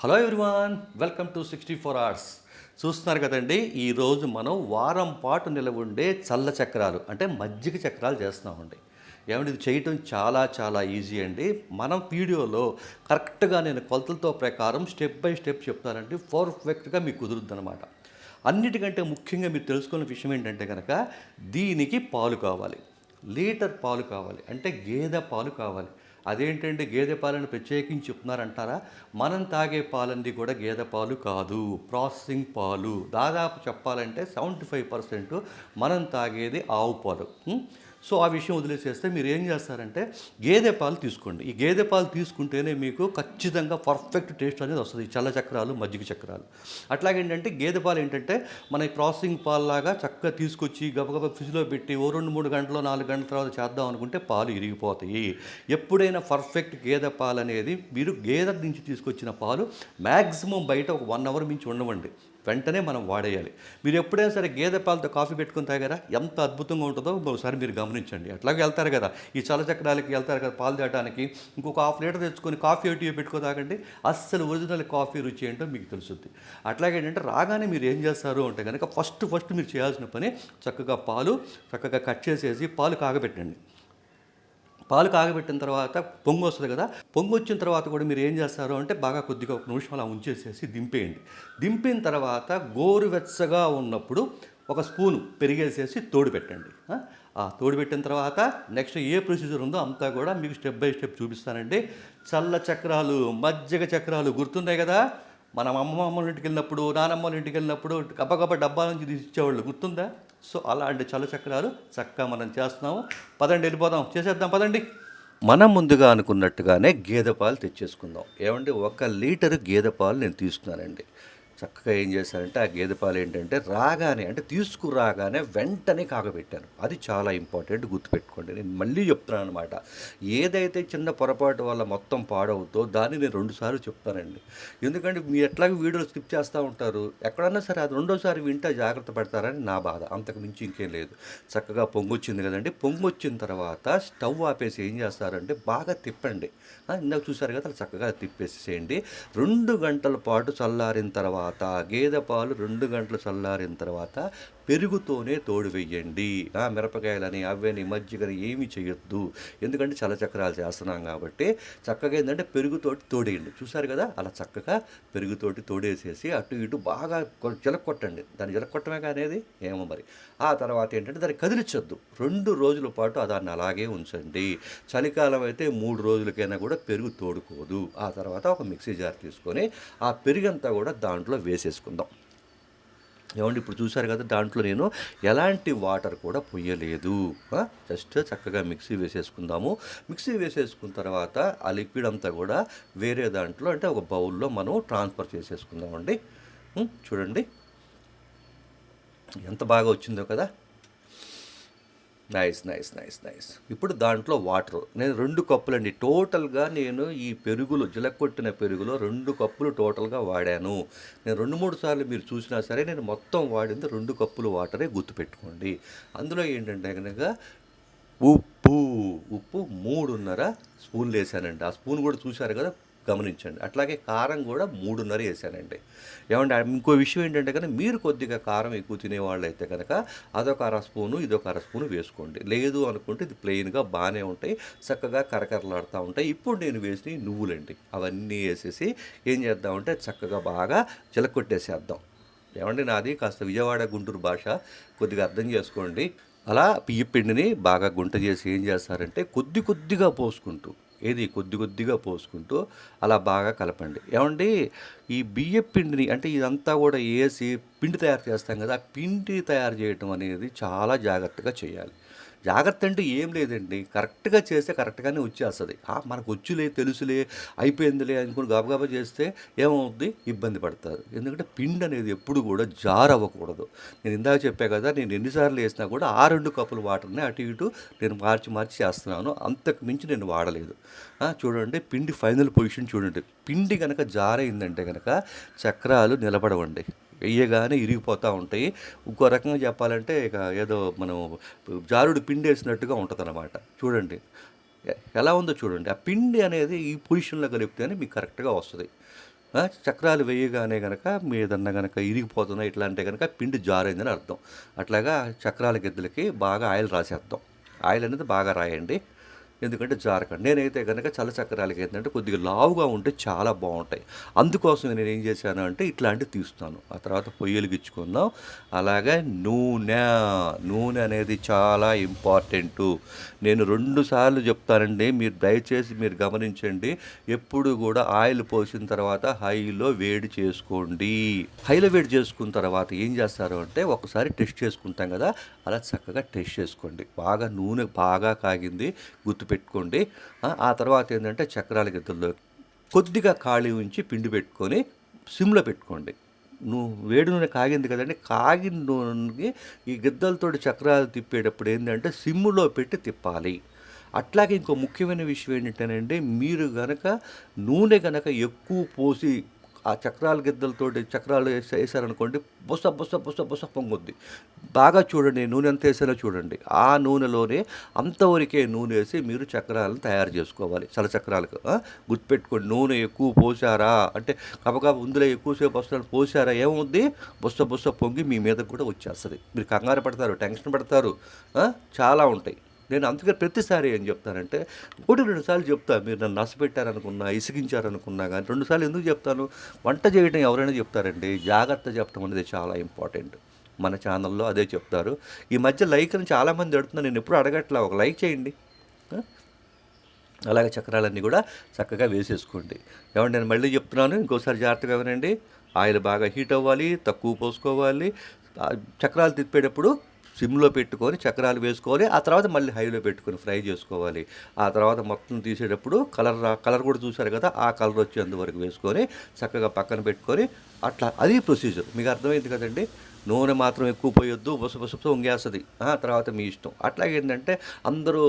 Hello everyone welcome to sixty four hours చూస్తున్నారు కదండి ఈరోజు మనం వారం పాటు నిలవ ఉండే చల్ల చక్రాలు అంటే మజ్జిగ చక్రాలు చేస్తున్నామండి. ఏమంటే ఇది చేయటం చాలా చాలా ఈజీ అండి. మనం వీడియోలో కరెక్ట్గా నేను కొలతలతో ప్రకారం స్టెప్ బై స్టెప్ చెప్తానండి పర్ఫెక్ట్గా మీకు కుదురుద్ది అనమాట అన్నిటికంటే ముఖ్యంగా మీరు తెలుసుకున్న విషయం ఏంటంటే కనుక దీనికి పాలు కావాలి. లీటర్ పాలు కావాలి అంటే గేదె పాలు కావాలి. అదేంటంటే గేదె పాలను ప్రత్యేకించి చెప్తున్నారంటారా? మనం తాగే పాలన్నీ కూడా గేదె పాలు కాదు ప్రాసెసింగ్ పాలు. దాదాపు చెప్పాలంటే సెవెంటీ ఫైవ్ పర్సెంట్ మనం తాగేది ఆవు పాలు. సో ఆ విషయం వదిలేసేస్తే మీరు ఏం చేస్తారంటే గేదె పాలు తీసుకోండి. ఈ గేదె పాలు తీసుకుంటేనే మీకు ఖచ్చితంగా పర్ఫెక్ట్ టేస్ట్ అనేది వస్తుంది. చల్ల చక్రాలు మజ్జిగ చక్రాలు. అట్లాగేంటంటే గేదె పాలు ఏంటంటే మన ప్రాసెసింగ్ పాల్లాగా చక్కగా తీసుకొచ్చి గబగబా ఫ్రిడ్జ్లో పెట్టి ఓ రెండు మూడు గంటలు నాలుగు గంటల తర్వాత చేద్దాం అనుకుంటే పాలు ఇరిగిపోతాయి. ఎప్పుడైనా పర్ఫెక్ట్ గేదె పాలు అనేది మీరు గేదె నుంచి తీసుకొచ్చిన పాలు మ్యాక్సిమం బయట ఒక వన్ అవర్ మించి ఉండవండి. వెంటనే మనం వాడేయాలి. మీరు ఎప్పుడైనా సరే గేదె పాలతో కాఫీ పెట్టుకుని తాగారా? ఎంత అద్భుతంగా ఉంటుందో ఒకసారి మీరు గమనించండి. అట్లాగే వెళ్తారు కదా. ఈ చలచక్రాలకి వెళ్తారు కదా పాలు తేటానికి. ఇంకొక హాఫ్ లీటర్ తెచ్చుకొని కాఫీ ఒకటి పెట్టుకో తాగండి. అస్సలు ఒరిజినల్ కాఫీ రుచి ఏంటో మీకు తెలుస్తుంది అట్లాగే ఏంటంటే రాగానే మీరు ఏం చేస్తారు అంటే కనుక ఫస్ట్ ఫస్ట్ మీరు చేయాల్సిన పని చక్కగా పాలు చక్కగా కట్ చేసేసి పాలు కాగబెట్టండి. పాలు కాగబెట్టిన తర్వాత పొంగు వస్తుంది కదా పొంగు వచ్చిన తర్వాత కూడా మీరు ఏం చేస్తారు అంటే బాగా కొద్దిగా ఒక నిమిషం అలా ఉంచేసేసి దింపేయండి. దింపిన తర్వాత గోరువెచ్చగా ఉన్నప్పుడు ఒక స్పూను పెరిగేసేసి తోడు పెట్టండి. ఆ? తోడు పెట్టిన తర్వాత నెక్స్ట్ ఏ ప్రొసీజర్ ఉందో అంతా కూడా మీకు స్టెప్ బై స్టెప్ చూపిస్తానండి. చల్ల చక్రాలు మజ్జిగ చక్రాలు గుర్తున్నాయి కదా? మనం అమ్మమ్మ ఇంటికి వెళ్ళినప్పుడు నానమ్మ వాళ్ళ ఇంటికి వెళ్ళినప్పుడు గబగబ డబ్బాల నుంచి తీసి ఇచ్చేవాళ్ళు గుర్తుందా? సో అలాంటి చలచక్రాలు చక్రాలు చక్కగా మనం చేస్తున్నాము. పదండి వెళ్ళిపోదాం. చేసేద్దాం పదండి. మనం ముందుగా అనుకున్నట్టుగానే గేదె పాలు తెచ్చేసుకుందాం. ఏమండి? ఒక లీటర్ గేదె పాలు నేను తీసుకున్నానండి. చక్కగా ఏం చేశానంటే ఆ గేదె పాలు ఏంటంటే రాగానే అంటే తీసుకురాగానే వెంటనే కాగబెట్టాను అది చాలా ఇంపార్టెంట్ గుర్తుపెట్టుకోండి. నేను మళ్ళీ చెప్తున్నాను అనమాట ఏదైతే చిన్న పొరపాటు వల్ల మొత్తం పాడవుతో దాన్ని నేను రెండుసార్లు చెప్తానండి. ఎందుకంటే మీరు ఎట్లాగో వీడియోలు స్కిప్ చేస్తూ ఉంటారు. ఎక్కడన్నా సరే అది రెండోసారి వింటే జాగ్రత్త పడతారని నా బాధ. అంతకు మించి ఇంకేం లేదు. చక్కగా పొంగొచ్చింది కదండి. పొంగొచ్చిన తర్వాత స్టవ్ ఆపేసి ఏం చేస్తారంటే బాగా తిప్పండి. ఇందాక చూసారు కదా చక్కగా తిప్పేసేయండి. రెండు గంటల పాటు చల్లారిన తర్వాత గేదె పాలు రెండు గంటలు చల్లారిన తర్వాత పెరుగుతోనే తోడు వెయ్యండి. ఆ, మిరపకాయలని అవని మజ్జిగని ఏమి చేయొద్దు. ఎందుకంటే చలచక్రాలు చేస్తున్నాం కాబట్టి చక్కగా ఏంటంటే పెరుగుతోటి తోడేయండి. చూసారు కదా? అలా చక్కగా పెరుగుతోటి తోడేసేసి అటు ఇటు బాగా జలకొట్టండి దాన్ని చిలక్కొట్టమే అనేది ఏమో మరి. ఆ తర్వాత ఏంటంటే దాన్ని కదిలించొద్దు. రెండు రోజుల పాటు దాన్ని అలాగే ఉంచండి. చలికాలం అయితే మూడు రోజులకైనా కూడా పెరుగు తోడుకోదు. ఆ తర్వాత ఒక మిక్సీ జార్ తీసుకొని ఆ పెరుగంతా కూడా దాంట్లో వేసేసుకుందాం. ఏమండి ఇప్పుడు చూసారు కదా దాంట్లో నేను ఎలాంటి వాటర్ కూడా పొయ్యలేదు. జస్ట్ చక్కగా మిక్సీ వేసేసుకుందాము. మిక్సీ వేసేసుకున్న తర్వాత ఆ లిక్విడ్ అంతా కూడా వేరే దాంట్లో అంటే ఒక బౌల్లో మనం ట్రాన్స్ఫర్ చేసేసుకుందామండి. చూడండి. ఎంత బాగా వచ్చిందో కదా. నైస్ నైస్ నైస్ నైస్ ఇప్పుడు దాంట్లో వాటర్ నేను రెండు కప్పులండి. టోటల్గా నేను ఈ పెరుగులో జిలకొట్టిన పెరుగులో రెండు కప్పులు టోటల్గా వాడాను. నేను రెండు మూడు సార్లు మీరు చూసినా సరే నేను మొత్తం వాడింది రెండు కప్పులు వాటరే గుర్తుపెట్టుకోండి. అందులో ఏంటంటే కనుక ఉప్పు ఉప్పు మూడున్నర స్పూన్లు వేసానండి. ఆ స్పూన్ కూడా చూశారు కదా గమనించండి. అట్లాగే కారం కూడా మూడున్నర వేసానండి. ఏమంటే ఇంకో విషయం ఏంటంటే కనుక మీరు కొద్దిగా కారం ఎక్కువ తినేవాళ్ళు అయితే కనుక అదొక అర స్పూను ఇదొక అర స్పూను వేసుకోండి. లేదు అనుకుంటే ఇది ప్లెయిన్గా బాగానే ఉంటాయి చక్కగా కరకరలాడుతూ ఉంటాయి. ఇప్పుడు నేను వేసిన నువ్వులండి అవన్నీ వేసేసి ఏం చేద్దామంటే చక్కగా బాగా చిలకొట్టేసేద్దాం ఏమండి నాది కాస్త విజయవాడ గుంటూరు భాష కొద్దిగా అర్థం చేసుకోండి. అలా బియ్య పిండిని బాగా గుంట చేసి ఏం చేస్తారంటే కొద్ది కొద్దిగా పోసుకుంటూ ఏది కొద్ది కొద్దిగా పోసుకుంటూ అలా బాగా కలపండి. ఏమండి? ఈ బియ్య పిండిని అంటే ఇదంతా కూడా వేసి పిండి తయారు చేస్తాం కదా ఆ పిండి తయారు చేయటం అనేది చాలా జాగ్రత్తగా చేయాలి. జాగ్రత్త అంటే ఏం లేదండి. కరెక్ట్గా చేస్తే కరెక్ట్గానే వచ్చేస్తుంది. మనకు వచ్చులే తెలుసులే అయిపోయిందిలే అనుకుని గబగబా చేస్తే ఏమవుద్ది? ఇబ్బంది పడతారు. ఎందుకంటే పిండి అనేది ఎప్పుడు కూడా జార్ అవ్వకూడదు నేను ఇందాక చెప్పా కదా నేను ఎన్నిసార్లు వేసినా కూడా ఆ రెండు కప్పులు వాటర్ని అటు ఇటు నేను మార్చి మార్చి చేస్తున్నాను. అంతకు మించి నేను వాడలేదు. చూడండి పిండి ఫైనల్ పొజిషన్ చూడండి. పిండి కనుక జారైందంటే కనుక చక్రాలు నిలబడవండి. వేయగానే ఇరిగిపోతూ ఉంటాయి. ఇంకో రకంగా చెప్పాలంటే ఇక ఏదో మనం జారుడు పిండి వేసినట్టుగా ఉంటుంది చూడండి. ఎలా ఉందో చూడండి. ఆ పిండి అనేది ఈ పొజిషన్లో కలిపితేనే మీకు కరెక్ట్గా వస్తుంది. చక్రాలు వేయగానే కనుక మీ ఏదన్నా కనుక ఇరిగిపోతున్నా ఇట్లా అంటే కనుక పిండి జారైందని అర్థం. అట్లాగా చక్రాల గిద్దలకి బాగా ఆయిల్ రాసేద్దాం. ఆయిల్ అనేది బాగా రాయండి. ఎందుకంటే జారకండి. నేనైతే కనుక చలచక్రాలకి ఏంటంటే కొద్దిగా లావుగా ఉంటే చాలా బాగుంటాయి. అందుకోసం నేను ఏం చేశాను అంటే ఇట్లాంటివి తీస్తాను ఆ తర్వాత పొయ్యిలు గిచ్చుకుందాం. అలాగే నూనె నూనె అనేది చాలా ఇంపార్టెంట్. నేను రెండు సార్లు చెప్తానండి మీరు దయచేసి మీరు గమనించండి. ఎప్పుడు కూడా ఆయిల్ పోసిన తర్వాత హైలో వేడి చేసుకోండి. హైలో వేడి చేసుకున్న తర్వాత ఏం చేస్తారు అంటే ఒకసారి టెస్ట్ చేసుకుంటాం కదా అలా చక్కగా టెస్ట్ చేసుకోండి. బాగా నూనె బాగా కాగింది గుర్తు పెట్టుకోండి. ఆ తర్వాత ఏంటంటే చక్రాల గిద్దల్లో కొద్దిగా ఖాళీ ఉంచి పిండి పెట్టుకొని సిమ్లో పెట్టుకోండి. నువ్వు వేడి నూనె కాగింది కదండి కాగిన నూనెకి ఈ గిద్దలతోటి చక్రాలు తిప్పేటప్పుడు ఏంటంటే సిమ్ములో పెట్టి తిప్పాలి. అట్లాగే ఇంకో ముఖ్యమైన విషయం ఏంటంటేనండి మీరు గనక నూనె గనక ఎక్కువ పోసి ఆ చక్రాల గిద్దలతోటి చక్రాలు వేసి వేసారనుకోండి బుస బుస బుస బుస పొంగుద్ది. బాగా చూడండి నూనె ఎంత వేసానో చూడండి. ఆ నూనెలోనే అంతవరకే నూనె వేసి మీరు చక్రాలను తయారు చేసుకోవాలి. చల్ల చక్రాలకు గుర్తుపెట్టుకోండి నూనె ఎక్కువ పోసారా? అంటే కబకబ ఉందిలో ఎక్కువసేపు వస్తున్నారు పోసారా? ఏమవుద్ది బుస్స బుస్స పొంగి మీ మీద కూడా వచ్చేస్తుంది. మీరు కంగారు పడతారు టెన్షన్ పడతారు చాలా ఉంటాయి. నేను అందుకే ప్రతిసారి ఏం చెప్తానంటే ఒకటి రెండు సార్లు చెప్తా మీరు నన్ను నష్టపెట్టారనుకున్నా ఇసిగించారనుకున్నా కానీ రెండుసార్లు ఎందుకు చెప్తాను? వంట చేయడం ఎవరైనా చెప్తారండి. జాగ్రత్త చెప్పడం అనేది చాలా ఇంపార్టెంట్. మన ఛానల్లో అదే చెప్తారు. ఈ మధ్య లైక్ అని చాలామంది అడుగుతున్నారు. నేను ఎప్పుడు అడగట్లా ఒక లైక్ చేయండి. అలాగే చక్రాలన్నీ కూడా చక్కగా వేసేసుకోండి. ఏమంటే నేను మళ్ళీ చెప్తున్నాను. ఇంకోసారి జాగ్రత్తగా వినండి. ఆయిల్ బాగా హీట్ అవ్వాలి తక్కువ పోసుకోవాలి. ఆ చక్రాలు తిప్పేటప్పుడు సిమ్లో పెట్టుకొని చక్రాలు వేసుకోవాలి. ఆ తర్వాత మళ్ళీ హైలో పెట్టుకొని ఫ్రై చేసుకోవాలి. ఆ తర్వాత మొత్తం తీసేటప్పుడు కలర్ కలర్ కూడా చూసారు కదా ఆ కలర్ వచ్చేంత వరకు వేసుకొని చక్కగా పక్కన పెట్టుకొని అట్లా అది ప్రొసీజర్. మీకు అర్థమైంది కదండి? నూనె మాత్రం ఎక్కువ పోయొద్దు బుస బుస ఉంగేస్తుంది ఆ, తర్వాత మీ ఇష్టం. అట్లాగే ఏంటంటే అందరూ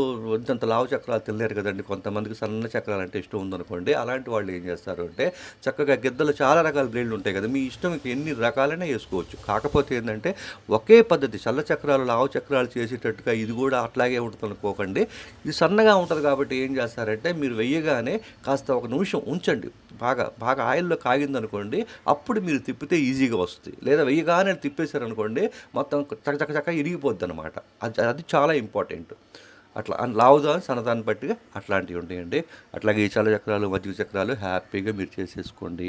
ఇంత లావు చక్రాలు తెలియరు కదండి. కొంతమందికి సన్న చక్రాలు అంటే ఇష్టం ఉందనుకోండి. అలాంటి వాళ్ళు ఏం చేస్తారు అంటే చక్కగా గిద్దలు చాలా రకాల బ్లేడ్లు ఉంటాయి కదా. మీ ఇష్టం మీకు ఎన్ని రకాలైనా వేసుకోవచ్చు. కాకపోతే ఏంటంటే ఒకే పద్ధతి చల్ల చక్రాలు లావు చక్రాలు చేసేటట్టుగా ఇది కూడా అట్లాగే ఉంటుంది అనుకోకండి ఇది సన్నగా ఉంటుంది కాబట్టి ఏం చేస్తారంటే మీరు వెయ్యగానే కాస్త ఒక నిమిషం ఉంచండి. బాగా బాగా ఆయిల్లో కాగిందనుకోండి అప్పుడు మీరు తిప్పితే ఈజీగా వస్తుంది. లేదా వెయ్యగానే అనుకోండి మొత్తం చక చక్క చక్క ఇరిగిపోద్ది అనమాట అది అది చాలా ఇంపార్టెంట్. అట్లా లావుదా సన్నదాన్ని బట్టి అట్లాంటివి ఉంటాయండి. అట్లాగే ఈ చల్ల చక్రాలు మధ్య చక్రాలు హ్యాపీగా మీరు చేసేసుకోండి.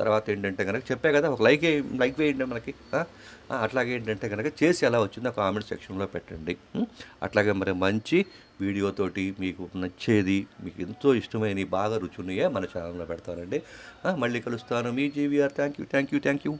తర్వాత ఏంటంటే కనుక చెప్పే కదా ఒక లైక్ లైక్ వేయండి మనకి. అట్లాగే ఏంటంటే కనుక చేసి ఎలా వచ్చిందో కామెంట్ సెక్షన్లో పెట్టండి. అట్లాగే మరి మంచి వీడియోతోటి మీకు నచ్చేది మీకు ఎంతో ఇష్టమైన బాగా రుచి మన ఛానల్లో పెడతానండి. మళ్ళీ కలుస్తాను మీ GVR. Thank you thank you thank you